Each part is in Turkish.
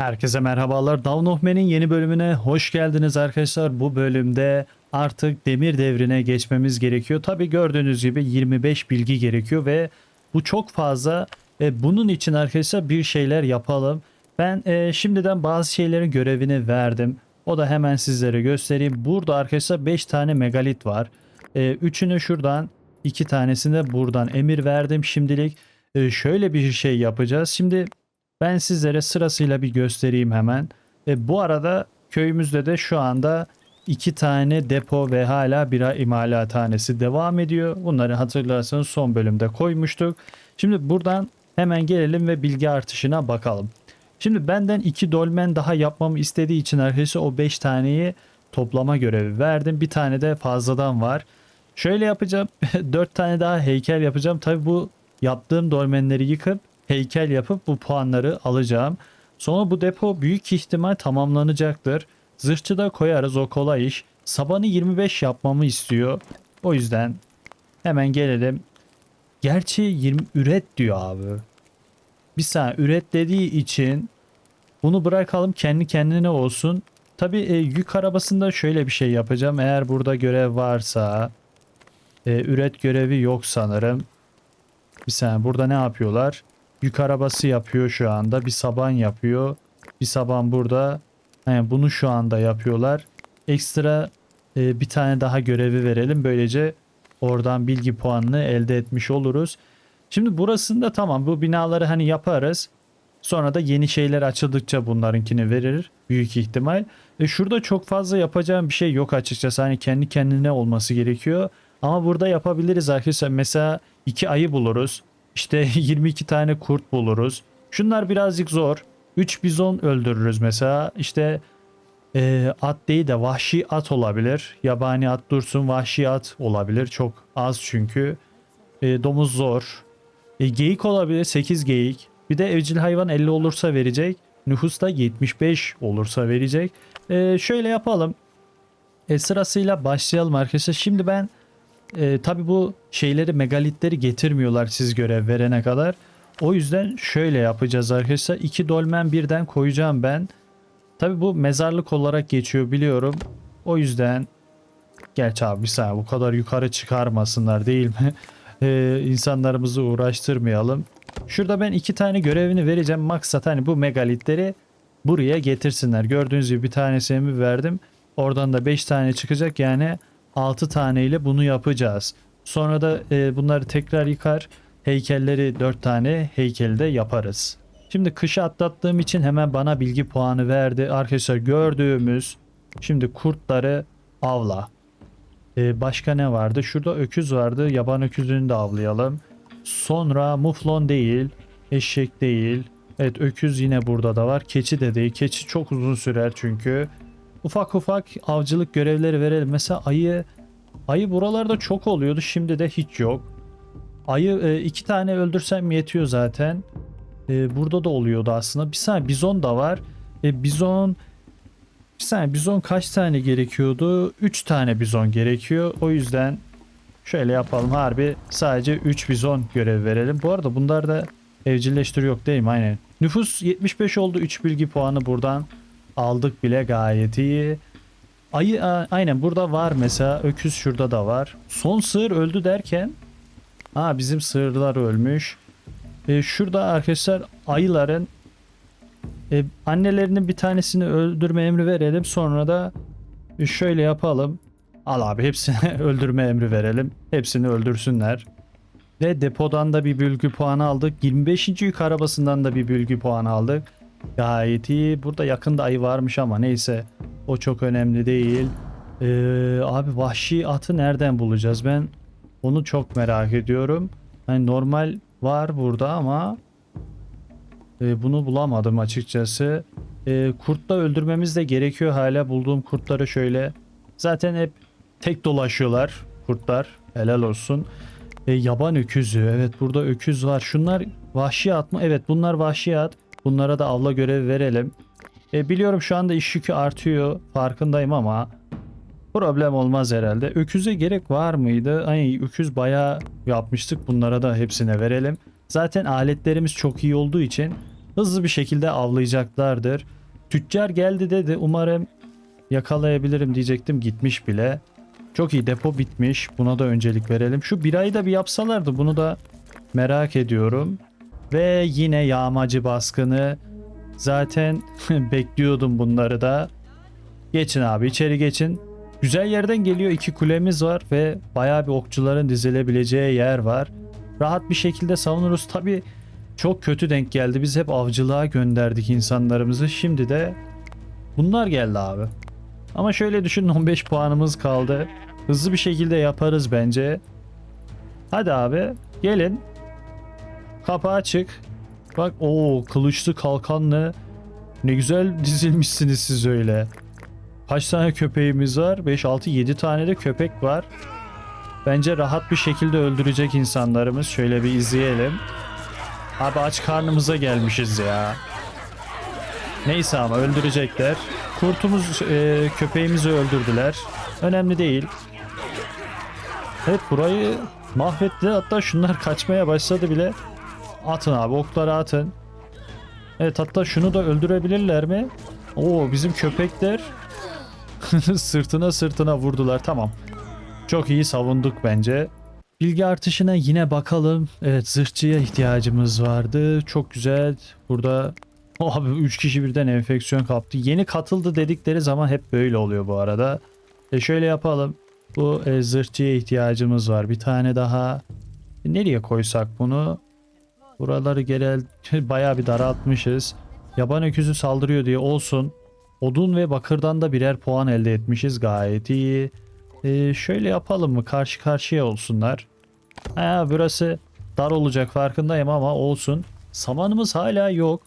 Herkese merhabalar. Down of Man'in yeni bölümüne hoş geldiniz arkadaşlar. Bu bölümde artık demir devrine geçmemiz gerekiyor. Tabi gördüğünüz gibi 25 bilgi gerekiyor ve bu çok fazla. Ve bunun için arkadaşlar bir şeyler yapalım. Ben e, şimdiden bazı şeylerin görevini verdim. O da hemen sizlere göstereyim. Burada arkadaşlar 5 tane megalit var. E, üçünü şuradan, iki tanesini de buradan emir verdim şimdilik. E, şöyle bir şey yapacağız. Şimdi ben sizlere sırasıyla bir göstereyim hemen. E, bu arada köyümüzde de şu anda iki tane depo ve hala bira imalathanesi devam ediyor. Bunları hatırlarsanız son bölümde koymuştuk. Şimdi buradan hemen gelelim ve bilgi artışına bakalım. Şimdi benden iki dolmen daha yapmamı istediği için arkadaşlar o 5 taneyi toplama görevi verdim. Bir tane de fazladan var. Şöyle yapacağım. 4 tane daha heykel yapacağım. Tabi bu yaptığım dolmenleri yıkıp heykel yapıp bu puanları alacağım. Sonra bu depo büyük ihtimal tamamlanacaktır. Zırhçı da koyarız o kolay iş. Sabanı 25 yapmamı istiyor. O yüzden hemen gelelim. Gerçi 20 üret diyor abi. Bir saniye üret dediği için bunu bırakalım kendi kendine olsun. Tabi yük arabasında şöyle bir şey yapacağım. Eğer burada görev varsa e, üret görevi yok sanırım. Bir saniye burada ne yapıyorlar? Yük arabası yapıyor şu anda. Bir saban yapıyor. Bir saban burada. Yani bunu şu anda yapıyorlar. Ekstra e, bir tane daha görevi verelim. Böylece oradan bilgi puanını elde etmiş oluruz. Şimdi burasında tamam bu binaları hani yaparız. Sonra da yeni şeyler açıldıkça bunlarınkini verir büyük ihtimal. E şurada çok fazla yapacağım bir şey yok açıkçası. Hani kendi kendine olması gerekiyor. Ama burada yapabiliriz arkadaşlar. Mesela iki ayı buluruz. İşte 22 tane kurt buluruz. Şunlar birazcık zor. 3 bizon öldürürüz mesela. İşte e, at değil de vahşi at olabilir. Yabani at dursun vahşi at olabilir. Çok az çünkü. E, domuz zor. E, geyik olabilir 8 geyik. Bir de evcil hayvan 50 olursa verecek. Nüfus da 75 olursa verecek. E, şöyle yapalım. E, sırasıyla başlayalım arkadaşlar. Şimdi ben e, tabi bu şeyleri megalitleri getirmiyorlar siz görev verene kadar. O yüzden şöyle yapacağız arkadaşlar. İki dolmen birden koyacağım ben. Tabi bu mezarlık olarak geçiyor biliyorum. O yüzden Gerçi abi bir bu kadar yukarı çıkarmasınlar değil mi? Ee, insanlarımızı uğraştırmayalım. Şurada ben iki tane görevini vereceğim. Maksat hani bu megalitleri buraya getirsinler. Gördüğünüz gibi bir tanesini verdim. Oradan da 5 tane çıkacak yani 6 taneyle bunu yapacağız. Sonra da e, bunları tekrar yıkar. Heykelleri 4 tane heykeli de yaparız. Şimdi kışı atlattığım için hemen bana bilgi puanı verdi. Arkadaşlar gördüğümüz şimdi kurtları avla. Ee, başka ne vardı? Şurada öküz vardı. Yaban öküzünü de avlayalım. Sonra muflon değil. Eşek değil. Evet öküz yine burada da var. Keçi de değil. Keçi çok uzun sürer çünkü. Ufak ufak avcılık görevleri verelim. Mesela ayı ayı buralarda çok oluyordu. Şimdi de hiç yok. Ayı e, iki tane öldürsem yetiyor zaten. E, burada da oluyordu aslında. Bir saniye bizon da var. E, bizon bir saniye bizon kaç tane gerekiyordu? 3 tane bizon gerekiyor. O yüzden şöyle yapalım harbi sadece 3 bizon görev verelim. Bu arada bunlar da evcilleştir yok değil mi? Aynen. Nüfus 75 oldu. 3 bilgi puanı buradan aldık bile gayet iyi. Ayı a- aynen burada var mesela. Öküz şurada da var. Son sığır öldü derken Aa bizim sığırlar ölmüş. E, şurada arkadaşlar ayıların e, annelerinin bir tanesini öldürme emri verelim. Sonra da şöyle yapalım. Al abi hepsini öldürme emri verelim. Hepsini öldürsünler. Ve depodan da bir bölgü puanı aldık. 25. yük arabasından da bir bölgü puanı aldık. Gayet iyi. Burada yakında ayı varmış ama neyse. O çok önemli değil. Ee, abi vahşi atı nereden bulacağız? Ben onu çok merak ediyorum. Hani normal var burada ama e, bunu bulamadım açıkçası. E, kurtla öldürmemiz de gerekiyor hala bulduğum kurtları şöyle. Zaten hep tek dolaşıyorlar kurtlar. Helal olsun. E, yaban öküzü. Evet burada öküz var. Şunlar vahşi at mı? Evet bunlar vahşi at. Bunlara da avla görevi verelim. E, biliyorum şu anda iş yükü artıyor. Farkındayım ama problem olmaz herhalde. Öküze gerek var mıydı? Ay öküz bayağı yapmıştık. Bunlara da hepsine verelim. Zaten aletlerimiz çok iyi olduğu için hızlı bir şekilde avlayacaklardır. Tüccar geldi dedi. Umarım yakalayabilirim diyecektim. Gitmiş bile. Çok iyi depo bitmiş. Buna da öncelik verelim. Şu birayı da bir yapsalardı. Bunu da merak ediyorum. Ve yine yağmacı baskını. Zaten bekliyordum bunları da. Geçin abi içeri geçin. Güzel yerden geliyor. iki kulemiz var ve bayağı bir okçuların dizilebileceği yer var. Rahat bir şekilde savunuruz. Tabi çok kötü denk geldi. Biz hep avcılığa gönderdik insanlarımızı. Şimdi de bunlar geldi abi. Ama şöyle düşünün 15 puanımız kaldı. Hızlı bir şekilde yaparız bence. Hadi abi gelin. Kapı açık. Bak o kılıçlı kalkanlı. Ne güzel dizilmişsiniz siz öyle. Kaç tane köpeğimiz var? 5, 6, 7 tane de köpek var. Bence rahat bir şekilde öldürecek insanlarımız. Şöyle bir izleyelim. Abi aç karnımıza gelmişiz ya. Neyse ama öldürecekler. Kurtumuz, e, köpeğimizi öldürdüler. Önemli değil. Evet burayı mahvettiler. Hatta şunlar kaçmaya başladı bile. Atın abi okları atın. Evet hatta şunu da öldürebilirler mi? Oo bizim köpekler sırtına sırtına vurdular. Tamam. Çok iyi savunduk bence. Bilgi artışına yine bakalım. Evet zırhçıya ihtiyacımız vardı. Çok güzel. Burada abi 3 kişi birden enfeksiyon kaptı. Yeni katıldı dedikleri zaman hep böyle oluyor bu arada. E şöyle yapalım. Bu e, zırhçıya ihtiyacımız var. Bir tane daha. E, nereye koysak bunu? Buraları genel bayağı bir daraltmışız. Yaban öküzü saldırıyor diye olsun. Odun ve bakırdan da birer puan elde etmişiz. Gayet iyi. E, şöyle yapalım mı? Karşı karşıya olsunlar. Ha, burası dar olacak farkındayım ama olsun. Samanımız hala yok.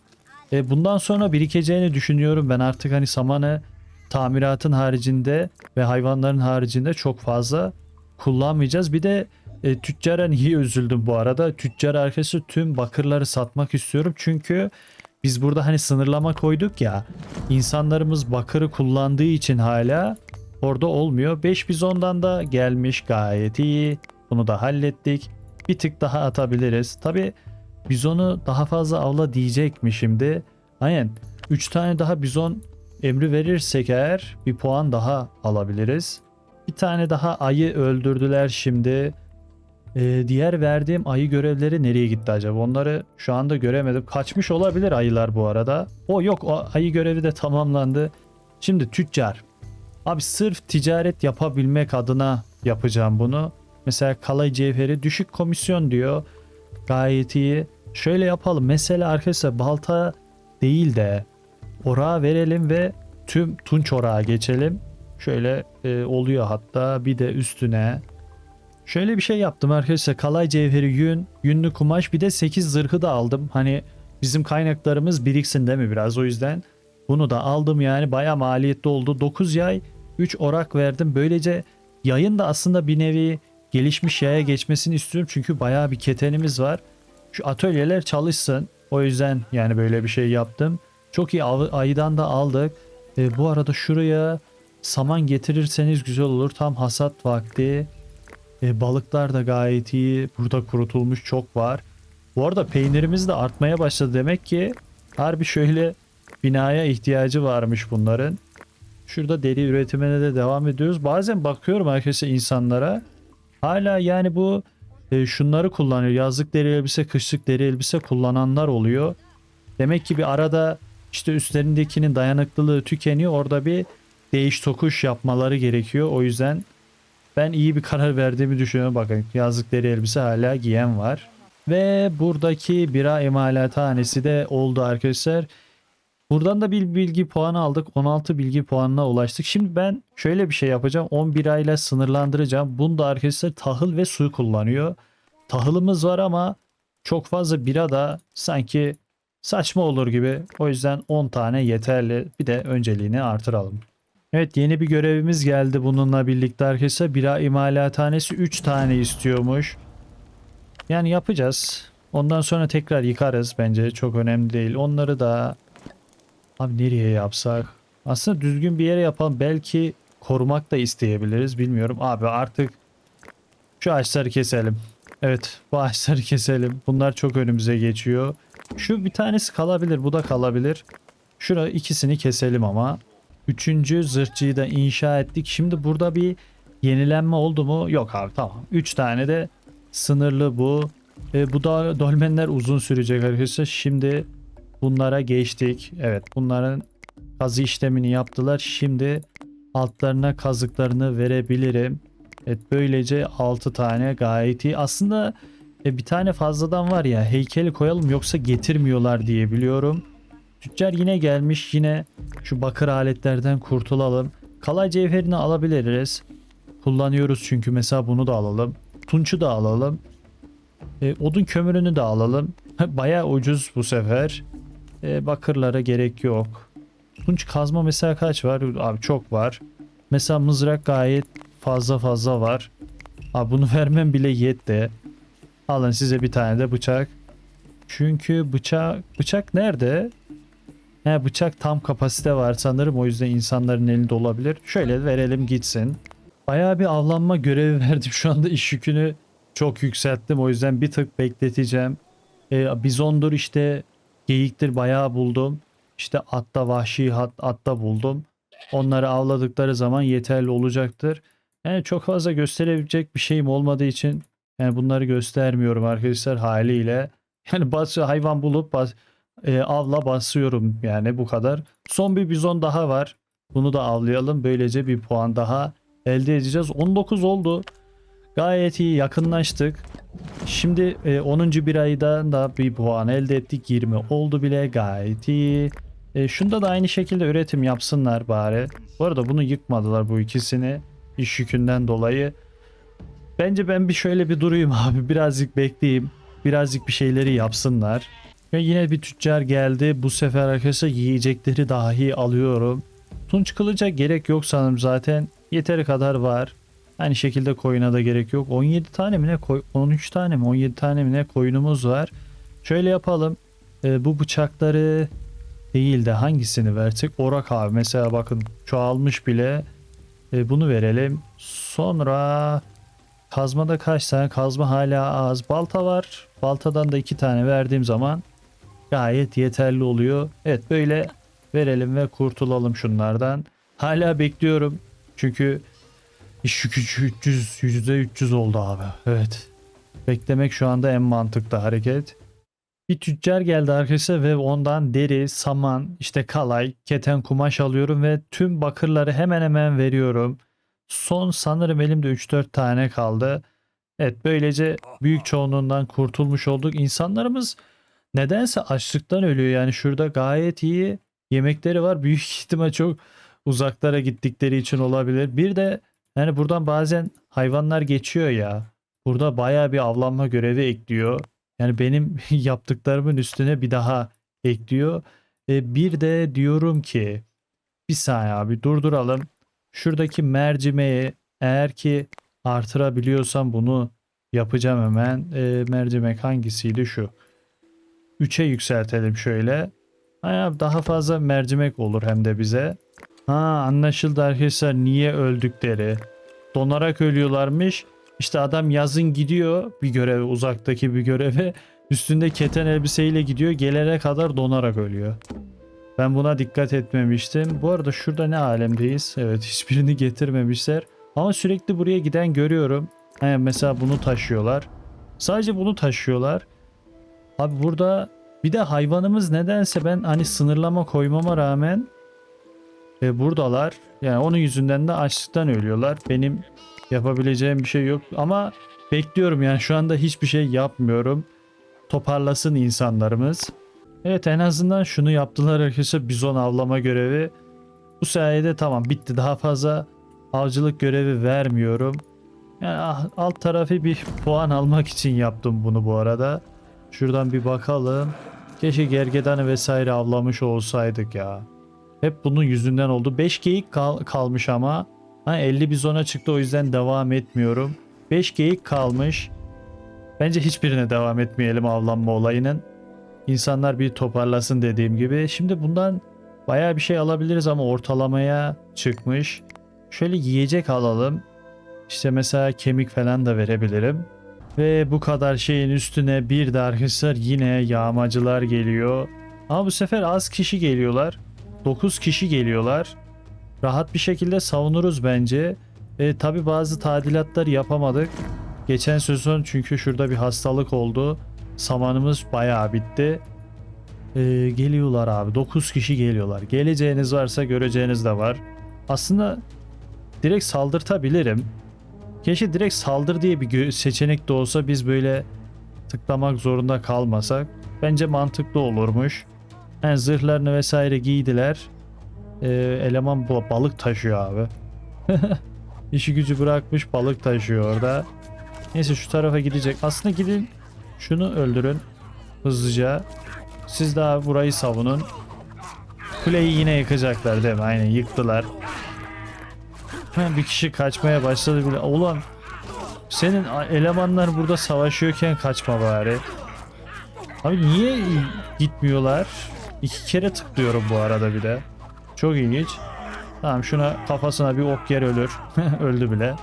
E, bundan sonra birikeceğini düşünüyorum ben artık hani samanı tamiratın haricinde ve hayvanların haricinde çok fazla kullanmayacağız. Bir de e, tüccara niye üzüldüm bu arada? Tüccar arkası tüm bakırları satmak istiyorum. Çünkü biz burada hani sınırlama koyduk ya. insanlarımız bakırı kullandığı için hala orada olmuyor. 5 bizondan da gelmiş gayet iyi. Bunu da hallettik. Bir tık daha atabiliriz. Tabi bizonu daha fazla avla diyecek mi şimdi? Aynen. 3 tane daha bizon emri verirsek eğer bir puan daha alabiliriz. Bir tane daha ayı öldürdüler şimdi. Ee, diğer verdiğim ayı görevleri nereye gitti acaba? Onları şu anda göremedim. Kaçmış olabilir ayılar bu arada. O yok o ayı görevi de tamamlandı. Şimdi tüccar. Abi sırf ticaret yapabilmek adına yapacağım bunu. Mesela kalay cevheri düşük komisyon diyor. Gayet iyi. Şöyle yapalım. Mesela arkadaşlar balta değil de orağa verelim ve tüm tunç orağa geçelim. Şöyle e, oluyor hatta bir de üstüne. Şöyle bir şey yaptım arkadaşlar. Kalay cevheri yün, yünlü kumaş bir de 8 zırhı da aldım. Hani bizim kaynaklarımız biriksin değil mi biraz o yüzden. Bunu da aldım yani baya maliyetli oldu. 9 yay 3 orak verdim. Böylece yayın da aslında bir nevi gelişmiş yaya geçmesini istiyorum. Çünkü baya bir ketenimiz var. Şu atölyeler çalışsın. O yüzden yani böyle bir şey yaptım. Çok iyi av- ayıdan da aldık. E, bu arada şuraya saman getirirseniz güzel olur. Tam hasat vakti. E, balıklar da gayet iyi. Burada kurutulmuş çok var. Bu arada peynirimiz de artmaya başladı. Demek ki harbi şöyle binaya ihtiyacı varmış bunların. Şurada deri üretimine de devam ediyoruz. Bazen bakıyorum arkadaşlar insanlara. Hala yani bu e, şunları kullanıyor. Yazlık deri elbise, kışlık deri elbise kullananlar oluyor. Demek ki bir arada işte üstlerindekinin dayanıklılığı tükeniyor. Orada bir değiş tokuş yapmaları gerekiyor. O yüzden ben iyi bir karar verdiğimi düşünüyorum. Bakın yazlık elbise hala giyen var. Ve buradaki bira imalathanesi de oldu arkadaşlar. Buradan da bir bilgi puanı aldık. 16 bilgi puanına ulaştık. Şimdi ben şöyle bir şey yapacağım. 11 ayla sınırlandıracağım. Bunda arkadaşlar tahıl ve su kullanıyor. Tahılımız var ama çok fazla bira da sanki saçma olur gibi. O yüzden 10 tane yeterli. Bir de önceliğini artıralım. Evet yeni bir görevimiz geldi bununla birlikte arkadaşlar. Bira imalathanesi 3 tane istiyormuş. Yani yapacağız. Ondan sonra tekrar yıkarız bence. Çok önemli değil. Onları da Abi nereye yapsak? Aslında düzgün bir yere yapalım. Belki korumak da isteyebiliriz. Bilmiyorum. Abi artık şu ağaçları keselim. Evet bu ağaçları keselim. Bunlar çok önümüze geçiyor. Şu bir tanesi kalabilir. Bu da kalabilir. Şura ikisini keselim ama. Üçüncü zırhçıyı da inşa ettik. Şimdi burada bir yenilenme oldu mu? Yok abi tamam. Üç tane de sınırlı bu. E, bu da dolmenler uzun sürecek arkadaşlar. Şimdi bunlara geçtik. Evet bunların kazı işlemini yaptılar. Şimdi altlarına kazıklarını verebilirim. Evet böylece 6 tane gayet iyi. Aslında e, bir tane fazladan var ya heykeli koyalım yoksa getirmiyorlar diye biliyorum. Tüccar yine gelmiş yine şu bakır aletlerden kurtulalım. Kalay cevherini alabiliriz. Kullanıyoruz çünkü mesela bunu da alalım. Tunç'u da alalım. E, odun kömürünü de alalım. Baya ucuz bu sefer. E, bakırlara gerek yok. Tunç kazma mesela kaç var? Abi çok var. Mesela mızrak gayet fazla fazla var. Abi bunu vermem bile yetti. Alın size bir tane de bıçak. Çünkü bıçak bıçak nerede? He bıçak tam kapasite var sanırım o yüzden insanların elinde olabilir. Şöyle verelim gitsin. Bayağı bir avlanma görevi verdim şu anda iş yükünü çok yükselttim o yüzden bir tık bekleteceğim. Ee, bizondur işte geyiktir bayağı buldum. İşte atta vahşi at, atta buldum. Onları avladıkları zaman yeterli olacaktır. Yani çok fazla gösterebilecek bir şeyim olmadığı için yani bunları göstermiyorum arkadaşlar haliyle. Yani bas hayvan bulup bas, e, avla basıyorum yani bu kadar. Son bir bizon daha var. Bunu da avlayalım. Böylece bir puan daha elde edeceğiz. 19 oldu. Gayet iyi yakınlaştık. Şimdi e, 10. bir aydan da bir puan elde ettik. 20 oldu bile gayet iyi. E, şunda da aynı şekilde üretim yapsınlar bari. Bu arada bunu yıkmadılar bu ikisini. iş yükünden dolayı. Bence ben bir şöyle bir durayım abi. Birazcık bekleyeyim. Birazcık bir şeyleri yapsınlar. Ve yine bir tüccar geldi. Bu sefer arkadaşlar yiyecekleri dahi alıyorum. Tunç kılıca gerek yok sanırım zaten. Yeteri kadar var. Aynı şekilde koyuna da gerek yok. 17 tane mi ne koy 13 tane mi 17 tane mi ne koyunumuz var. Şöyle yapalım. Ee, bu bıçakları değil de hangisini versek? Orak abi mesela bakın çoğalmış bile. Ee, bunu verelim. Sonra kazmada kaç tane? Kazma hala az. Balta var. Baltadan da iki tane verdiğim zaman gayet yeterli oluyor. Evet böyle verelim ve kurtulalım şunlardan. Hala bekliyorum. Çünkü iş yükü 300 %300 oldu abi. Evet. Beklemek şu anda en mantıklı hareket. Bir tüccar geldi arkadaşlar ve ondan deri, saman, işte kalay, keten kumaş alıyorum ve tüm bakırları hemen hemen veriyorum. Son sanırım elimde 3-4 tane kaldı. Evet böylece büyük çoğunluğundan kurtulmuş olduk. İnsanlarımız nedense açlıktan ölüyor. Yani şurada gayet iyi yemekleri var. Büyük ihtimal çok uzaklara gittikleri için olabilir. Bir de yani buradan bazen hayvanlar geçiyor ya. Burada bayağı bir avlanma görevi ekliyor. Yani benim yaptıklarımın üstüne bir daha ekliyor. E, bir de diyorum ki bir saniye abi durduralım. Şuradaki mercimeği eğer ki artırabiliyorsam bunu yapacağım hemen. E, mercimek hangisiydi şu? 3'e yükseltelim şöyle. Ha, daha fazla mercimek olur hem de bize. Ha anlaşıldı arkadaşlar niye öldükleri. Donarak ölüyorlarmış. İşte adam yazın gidiyor bir göreve uzaktaki bir göreve. Üstünde keten elbiseyle gidiyor. Gelene kadar donarak ölüyor. Ben buna dikkat etmemiştim. Bu arada şurada ne alemdeyiz? Evet hiçbirini getirmemişler. Ama sürekli buraya giden görüyorum. He, mesela bunu taşıyorlar. Sadece bunu taşıyorlar. Abi burada bir de hayvanımız nedense ben hani sınırlama koymama rağmen e, buradalar. Yani onun yüzünden de açlıktan ölüyorlar. Benim yapabileceğim bir şey yok ama bekliyorum yani şu anda hiçbir şey yapmıyorum. Toparlasın insanlarımız. Evet en azından şunu yaptılar arkadaşlar bizon avlama görevi. Bu sayede tamam bitti daha fazla avcılık görevi vermiyorum. Yani ah, alt tarafı bir puan almak için yaptım bunu bu arada. Şuradan bir bakalım. Keşke gergedanı vesaire avlamış olsaydık ya. Hep bunun yüzünden oldu. 5 geyik kal- kalmış ama. Ha 50 bizona çıktı o yüzden devam etmiyorum. 5 geyik kalmış. Bence hiçbirine devam etmeyelim avlanma olayının. İnsanlar bir toparlasın dediğim gibi. Şimdi bundan bayağı bir şey alabiliriz ama ortalamaya çıkmış. Şöyle yiyecek alalım. İşte mesela kemik falan da verebilirim. Ve bu kadar şeyin üstüne bir de arkadaşlar yine yağmacılar geliyor. Ama bu sefer az kişi geliyorlar. 9 kişi geliyorlar. Rahat bir şekilde savunuruz bence. E, tabi bazı tadilatlar yapamadık. Geçen sezon çünkü şurada bir hastalık oldu. Samanımız bayağı bitti. E, geliyorlar abi. 9 kişi geliyorlar. Geleceğiniz varsa göreceğiniz de var. Aslında direkt saldırtabilirim. Keşke direkt saldır diye bir seçenek de olsa biz böyle tıklamak zorunda kalmasak. Bence mantıklı olurmuş. Yani zırhlarını vesaire giydiler. Ee, eleman balık taşıyor abi. İşi gücü bırakmış balık taşıyor orada. Neyse şu tarafa gidecek. Aslında gidin şunu öldürün hızlıca. Siz daha burayı savunun. Kuleyi yine yıkacaklar değil mi? Aynen yıktılar. Bir kişi kaçmaya başladı bile. Ulan senin elemanlar burada savaşıyorken kaçma bari. Abi niye gitmiyorlar? İki kere tıklıyorum bu arada bir de. Çok ilginç. Tamam şuna kafasına bir ok yer ölür. Öldü bile.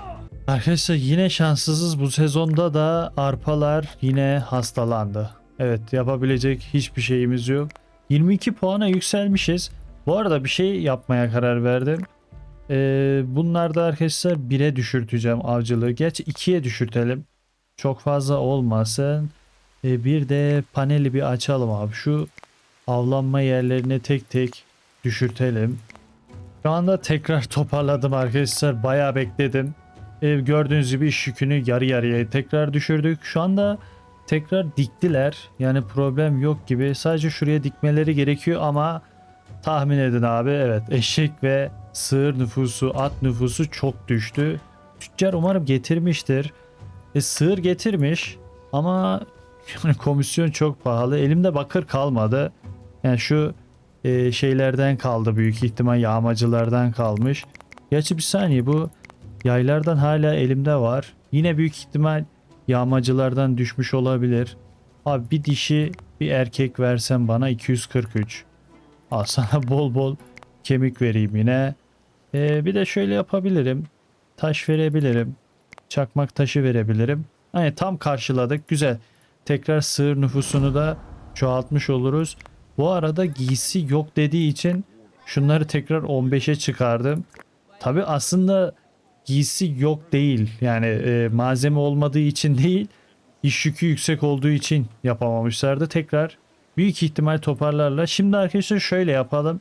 Arkadaşlar yine şanssızız bu sezonda da arpalar yine hastalandı. Evet yapabilecek hiçbir şeyimiz yok. 22 puana yükselmişiz. Bu arada bir şey yapmaya karar verdim. Ee, bunlar da arkadaşlar 1'e düşürteceğim avcılığı. Geç 2'ye düşürtelim. Çok fazla olmasın. Ee, bir de paneli bir açalım abi. Şu avlanma yerlerini tek tek düşürtelim. Şu anda tekrar toparladım arkadaşlar. Bayağı bekledim. Ee, gördüğünüz gibi iş yükünü yarı yarıya tekrar düşürdük. Şu anda tekrar diktiler. Yani problem yok gibi. Sadece şuraya dikmeleri gerekiyor ama tahmin edin abi. Evet eşek ve sığır nüfusu, at nüfusu çok düştü. Tüccar umarım getirmiştir. E, sığır getirmiş ama yani komisyon çok pahalı. Elimde bakır kalmadı. Yani şu e, şeylerden kaldı büyük ihtimal yağmacılardan kalmış. Gerçi bir saniye bu yaylardan hala elimde var. Yine büyük ihtimal yağmacılardan düşmüş olabilir. Abi bir dişi bir erkek versen bana 243. Al sana bol bol kemik vereyim yine. Ee, bir de şöyle yapabilirim. Taş verebilirim. Çakmak taşı verebilirim. Hani tam karşıladık. Güzel. Tekrar sığır nüfusunu da çoğaltmış oluruz. Bu arada giysi yok dediği için şunları tekrar 15'e çıkardım. Tabi aslında giysi yok değil. Yani e, malzeme olmadığı için değil. İş yükü yüksek olduğu için yapamamışlardı. Tekrar büyük ihtimal toparlarlar. Şimdi arkadaşlar şöyle yapalım.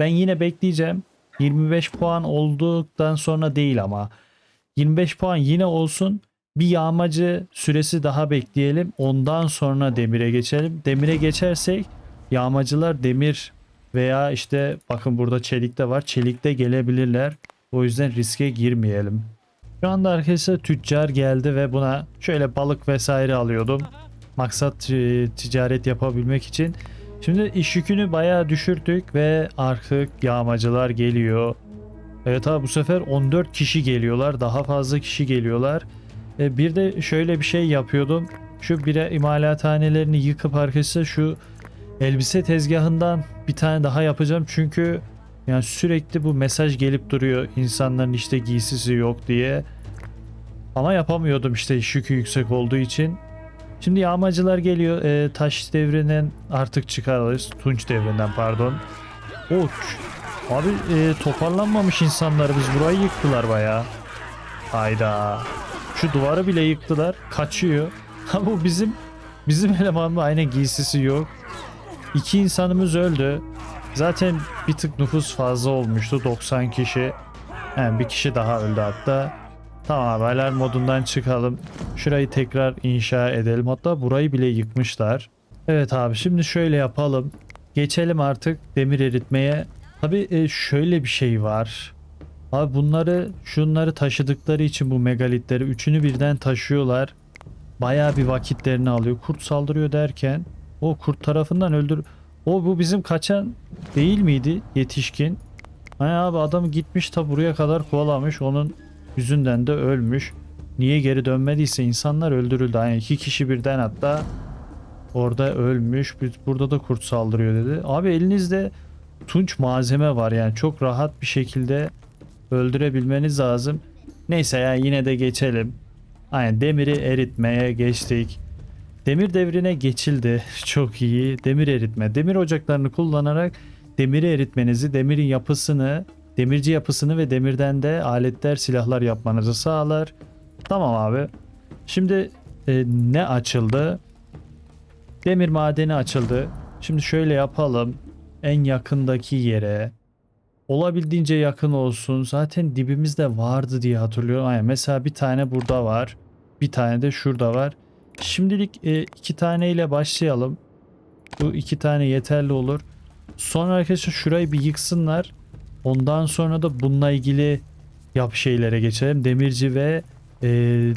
Ben yine bekleyeceğim. 25 puan olduktan sonra değil ama. 25 puan yine olsun. Bir yağmacı süresi daha bekleyelim. Ondan sonra demire geçelim. Demire geçersek yağmacılar demir veya işte bakın burada çelik de var. Çelikte gelebilirler. O yüzden riske girmeyelim. Şu anda arkadaşlar tüccar geldi ve buna şöyle balık vesaire alıyordum. Maksat e, ticaret yapabilmek için. Şimdi iş yükünü bayağı düşürdük ve artık yağmacılar geliyor. Evet abi bu sefer 14 kişi geliyorlar. Daha fazla kişi geliyorlar. E, bir de şöyle bir şey yapıyordum. Şu bire imalathanelerini yıkıp arkadaşlar şu elbise tezgahından bir tane daha yapacağım. Çünkü yani sürekli bu mesaj gelip duruyor. insanların işte giysisi yok diye. Ama yapamıyordum işte iş yükü yüksek olduğu için. Şimdi yağmacılar geliyor. E, taş devrinden artık çıkarırız. Tunç devrinden pardon. Uç. Abi e, toparlanmamış insanlar biz burayı yıktılar bayağı. Hayda. Şu duvarı bile yıktılar. Kaçıyor. Ha bu bizim bizim elemanla aynı giysisi yok. İki insanımız öldü. Zaten bir tık nüfus fazla olmuştu. 90 kişi. Yani bir kişi daha öldü hatta. Tamam haberler modundan çıkalım. Şurayı tekrar inşa edelim. Hatta burayı bile yıkmışlar. Evet abi şimdi şöyle yapalım. Geçelim artık demir eritmeye. Tabi e, şöyle bir şey var. Abi bunları şunları taşıdıkları için bu megalitleri üçünü birden taşıyorlar. Bayağı bir vakitlerini alıyor. Kurt saldırıyor derken o kurt tarafından öldür. O bu bizim kaçan değil miydi yetişkin? Hani abi adam gitmiş ta buraya kadar kovalamış. Onun yüzünden de ölmüş. Niye geri dönmediyse insanlar öldürüldü. Yani iki kişi birden hatta orada ölmüş. Burada da kurt saldırıyor dedi. Abi elinizde tunç malzeme var yani çok rahat bir şekilde öldürebilmeniz lazım. Neyse ya yine de geçelim. Aynen demiri eritmeye geçtik. Demir devrine geçildi. Çok iyi. Demir eritme. Demir ocaklarını kullanarak demiri eritmenizi, demirin yapısını, demirci yapısını ve demirden de aletler, silahlar yapmanızı sağlar. Tamam abi. Şimdi e, ne açıldı? Demir madeni açıldı. Şimdi şöyle yapalım. En yakındaki yere olabildiğince yakın olsun. Zaten dibimizde vardı diye hatırlıyorum. Aynen. Mesela bir tane burada var. Bir tane de şurada var. Şimdilik e, iki tane ile başlayalım. Bu iki tane yeterli olur. Sonra arkadaşlar şurayı bir yıksınlar. Ondan sonra da bununla ilgili yap şeylere geçelim. Demirci ve e,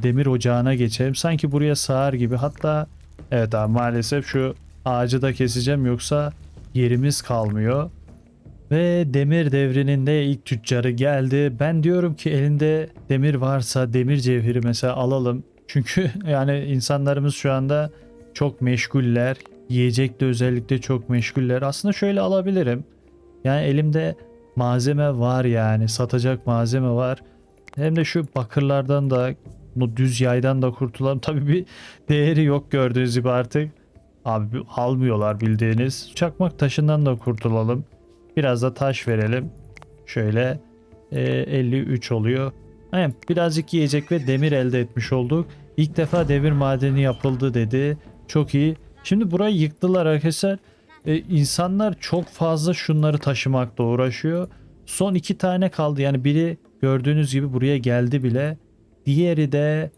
demir ocağına geçelim. Sanki buraya sığar gibi. Hatta evet abi maalesef şu ağacı da keseceğim yoksa yerimiz kalmıyor. Ve demir devrinin de ilk tüccarı geldi. Ben diyorum ki elinde demir varsa demir cevheri mesela alalım. Çünkü yani insanlarımız şu anda çok meşguller. Yiyecekte özellikle çok meşguller. Aslında şöyle alabilirim. Yani elimde malzeme var yani. Satacak malzeme var. Hem de şu bakırlardan da bu düz yaydan da kurtulalım. Tabii bir değeri yok gördüğünüz gibi artık. Abi almıyorlar bildiğiniz. Çakmak taşından da kurtulalım. Biraz da taş verelim. Şöyle e, 53 oluyor. Aynen birazcık yiyecek ve demir elde etmiş olduk. İlk defa demir madeni yapıldı dedi. Çok iyi. Şimdi burayı yıktılar arkadaşlar. E, insanlar çok fazla şunları taşımakla uğraşıyor. Son iki tane kaldı. Yani biri gördüğünüz gibi buraya geldi bile. Diğeri de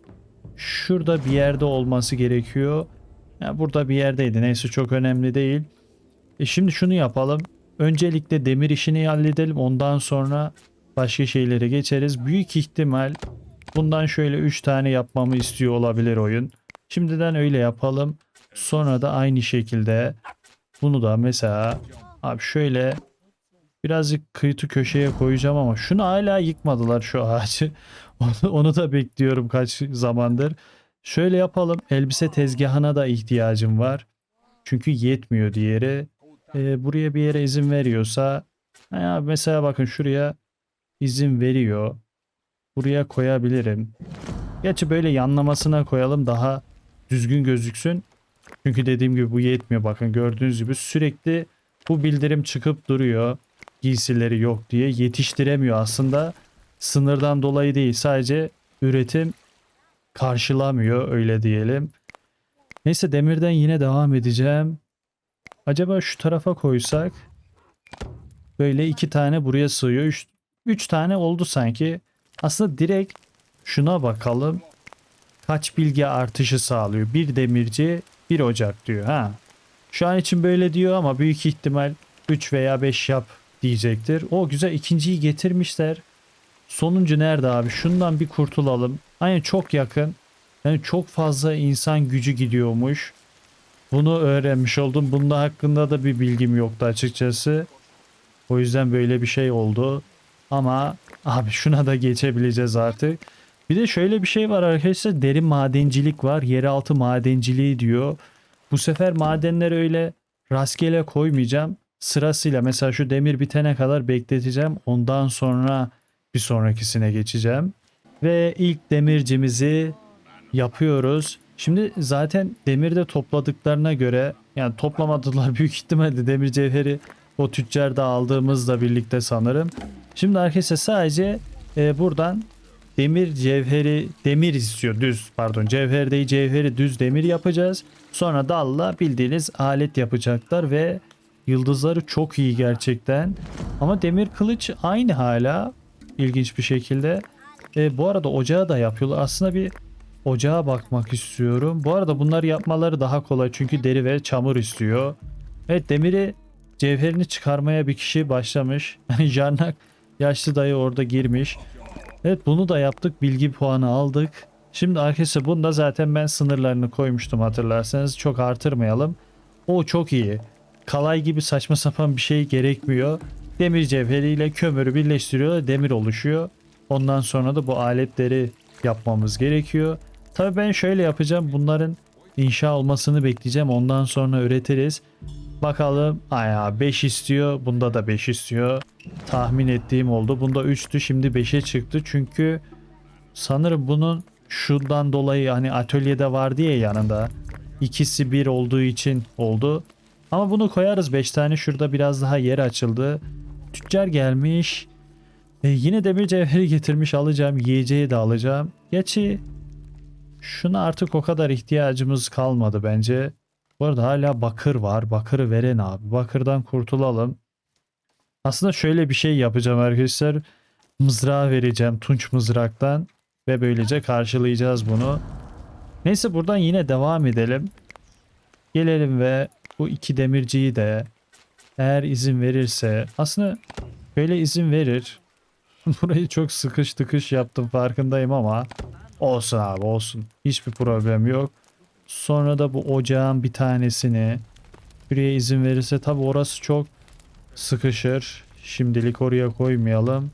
şurada bir yerde olması gerekiyor. Ya burada bir yerdeydi. Neyse çok önemli değil. E şimdi şunu yapalım. Öncelikle demir işini halledelim. Ondan sonra başka şeylere geçeriz. Büyük ihtimal bundan şöyle 3 tane yapmamı istiyor olabilir oyun. Şimdiden öyle yapalım. Sonra da aynı şekilde bunu da mesela abi şöyle birazcık kıytı köşeye koyacağım ama şunu hala yıkmadılar şu ağacı. Onu, onu da bekliyorum kaç zamandır. Şöyle yapalım. Elbise tezgahına da ihtiyacım var. Çünkü yetmiyor diğeri. Ee, buraya bir yere izin veriyorsa ya mesela bakın şuraya izin veriyor. Buraya koyabilirim. Gerçi böyle yanlamasına koyalım daha düzgün gözüksün. Çünkü dediğim gibi bu yetmiyor bakın gördüğünüz gibi sürekli bu bildirim çıkıp duruyor. Giysileri yok diye yetiştiremiyor aslında. Sınırdan dolayı değil sadece üretim karşılamıyor öyle diyelim. Neyse demirden yine devam edeceğim. Acaba şu tarafa koysak böyle iki tane buraya sığıyor. Üç, üç tane oldu sanki. Aslında direkt şuna bakalım. Kaç bilgi artışı sağlıyor? Bir demirci, bir ocak diyor. Ha. Şu an için böyle diyor ama büyük ihtimal 3 veya 5 yap diyecektir. O güzel ikinciyi getirmişler. Sonuncu nerede abi? Şundan bir kurtulalım. Aynen çok yakın. Yani çok fazla insan gücü gidiyormuş. Bunu öğrenmiş oldum. Bunda hakkında da bir bilgim yoktu açıkçası. O yüzden böyle bir şey oldu. Ama abi şuna da geçebileceğiz artık. Bir de şöyle bir şey var arkadaşlar. Derin madencilik var. Yeraltı madenciliği diyor. Bu sefer madenleri öyle rastgele koymayacağım. Sırasıyla mesela şu demir bitene kadar bekleteceğim. Ondan sonra bir sonrakisine geçeceğim. Ve ilk demircimizi yapıyoruz. Şimdi zaten demirde topladıklarına göre yani toplamadılar büyük ihtimalle demir cevheri o tüccarda aldığımızla birlikte sanırım. Şimdi arkadaşlar sadece e, buradan demir cevheri demir istiyor düz pardon cevher değil cevheri düz demir yapacağız. Sonra dalla bildiğiniz alet yapacaklar ve yıldızları çok iyi gerçekten. Ama demir kılıç aynı hala ilginç bir şekilde. E, bu arada ocağı da yapıyorlar. Aslında bir ocağa bakmak istiyorum. Bu arada bunları yapmaları daha kolay çünkü deri ve çamur istiyor. Evet demiri cevherini çıkarmaya bir kişi başlamış. Hani Jarnak yaşlı dayı orada girmiş. Evet bunu da yaptık. Bilgi puanı aldık. Şimdi arkadaşlar bunda zaten ben sınırlarını koymuştum hatırlarsanız. Çok artırmayalım. O çok iyi. Kalay gibi saçma sapan bir şey gerekmiyor. Demir cevheriyle kömürü birleştiriyor. Demir oluşuyor. Ondan sonra da bu aletleri yapmamız gerekiyor. Tabii ben şöyle yapacağım. Bunların inşa olmasını bekleyeceğim. Ondan sonra üretiriz. Bakalım. Aya 5 istiyor. Bunda da 5 istiyor. Tahmin ettiğim oldu. Bunda 3'tü. Şimdi 5'e çıktı. Çünkü sanırım bunun şundan dolayı hani atölyede vardı ya yanında. İkisi bir olduğu için oldu. Ama bunu koyarız 5 tane şurada biraz daha yer açıldı. Tüccar gelmiş. E, yine demir cevheri getirmiş alacağım. Yiyeceği de alacağım. Gerçi şuna artık o kadar ihtiyacımız kalmadı bence. Bu arada hala bakır var. Bakırı veren abi. Bakırdan kurtulalım. Aslında şöyle bir şey yapacağım arkadaşlar. Mızrağı vereceğim tunç mızraktan. Ve böylece karşılayacağız bunu. Neyse buradan yine devam edelim. Gelelim ve bu iki demirciyi de eğer izin verirse aslında böyle izin verir. Burayı çok sıkış tıkış yaptım farkındayım ama olsun abi olsun. Hiçbir problem yok. Sonra da bu ocağın bir tanesini şuraya izin verirse tabi orası çok sıkışır. Şimdilik oraya koymayalım.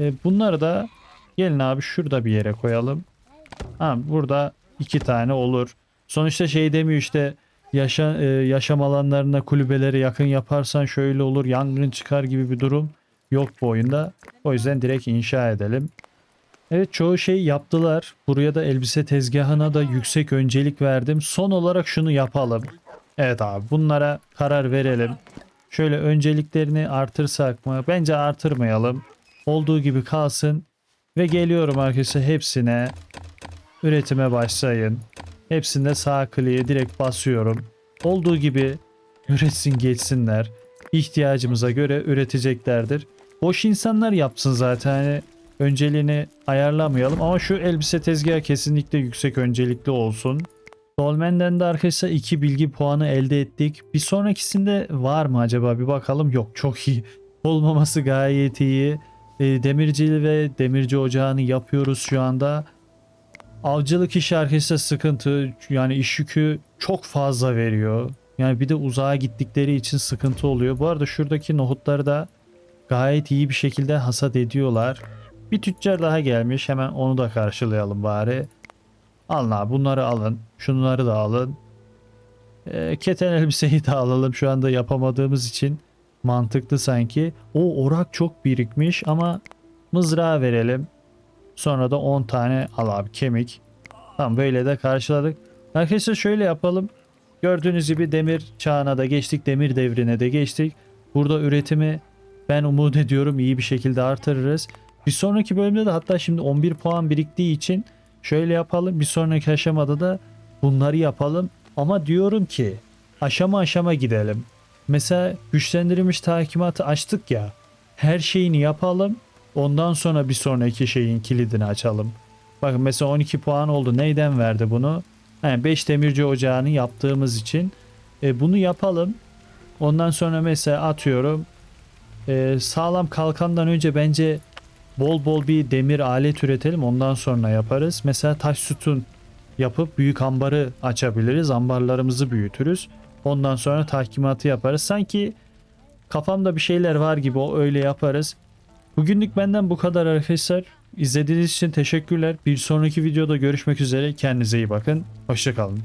E, bunları da gelin abi şurada bir yere koyalım. Ha, burada iki tane olur. Sonuçta şey demiyor işte yaşa, e, yaşam alanlarına kulübeleri yakın yaparsan şöyle olur yangın çıkar gibi bir durum yok bu oyunda. O yüzden direkt inşa edelim. Evet çoğu şey yaptılar. Buraya da elbise tezgahına da yüksek öncelik verdim. Son olarak şunu yapalım. Evet abi bunlara karar verelim. Şöyle önceliklerini artırsak mı? Bence artırmayalım. Olduğu gibi kalsın. Ve geliyorum arkadaşlar hepsine. Üretime başlayın. Hepsinde sağ kliğe direkt basıyorum. Olduğu gibi üretsin geçsinler. İhtiyacımıza göre üreteceklerdir. Boş insanlar yapsın zaten. Hani önceliğini ayarlamayalım ama şu elbise tezgahı kesinlikle yüksek öncelikli olsun. Dolmen'den de arkadaşlar 2 bilgi puanı elde ettik. Bir sonrakisinde var mı acaba bir bakalım. Yok çok iyi. Olmaması gayet iyi. E, demircili ve demirci ocağını yapıyoruz şu anda. Avcılık işi arkadaşlar sıkıntı. Yani iş yükü çok fazla veriyor. Yani bir de uzağa gittikleri için sıkıntı oluyor. Bu arada şuradaki nohutları da gayet iyi bir şekilde hasat ediyorlar. Bir tüccar daha gelmiş. Hemen onu da karşılayalım bari. Alın abi bunları alın. Şunları da alın. E, keten elbiseyi de alalım. Şu anda yapamadığımız için mantıklı sanki. O orak çok birikmiş ama mızrağı verelim. Sonra da 10 tane al abi kemik. Tamam böyle de karşıladık. Arkadaşlar şöyle yapalım. Gördüğünüz gibi demir çağına da geçtik. Demir devrine de geçtik. Burada üretimi ben umut ediyorum iyi bir şekilde artırırız. Bir sonraki bölümde de hatta şimdi 11 puan biriktiği için şöyle yapalım. Bir sonraki aşamada da bunları yapalım. Ama diyorum ki aşama aşama gidelim. Mesela güçlendirilmiş takimatı açtık ya. Her şeyini yapalım. Ondan sonra bir sonraki şeyin kilidini açalım. Bakın mesela 12 puan oldu. Neyden verdi bunu? Yani 5 demirci ocağını yaptığımız için. E, bunu yapalım. Ondan sonra mesela atıyorum. e, sağlam kalkandan önce bence bol bol bir demir alet üretelim. Ondan sonra yaparız. Mesela taş sütun yapıp büyük ambarı açabiliriz. Ambarlarımızı büyütürüz. Ondan sonra tahkimatı yaparız. Sanki kafamda bir şeyler var gibi o öyle yaparız. Bugünlük benden bu kadar arkadaşlar. İzlediğiniz için teşekkürler. Bir sonraki videoda görüşmek üzere. Kendinize iyi bakın. Hoşçakalın.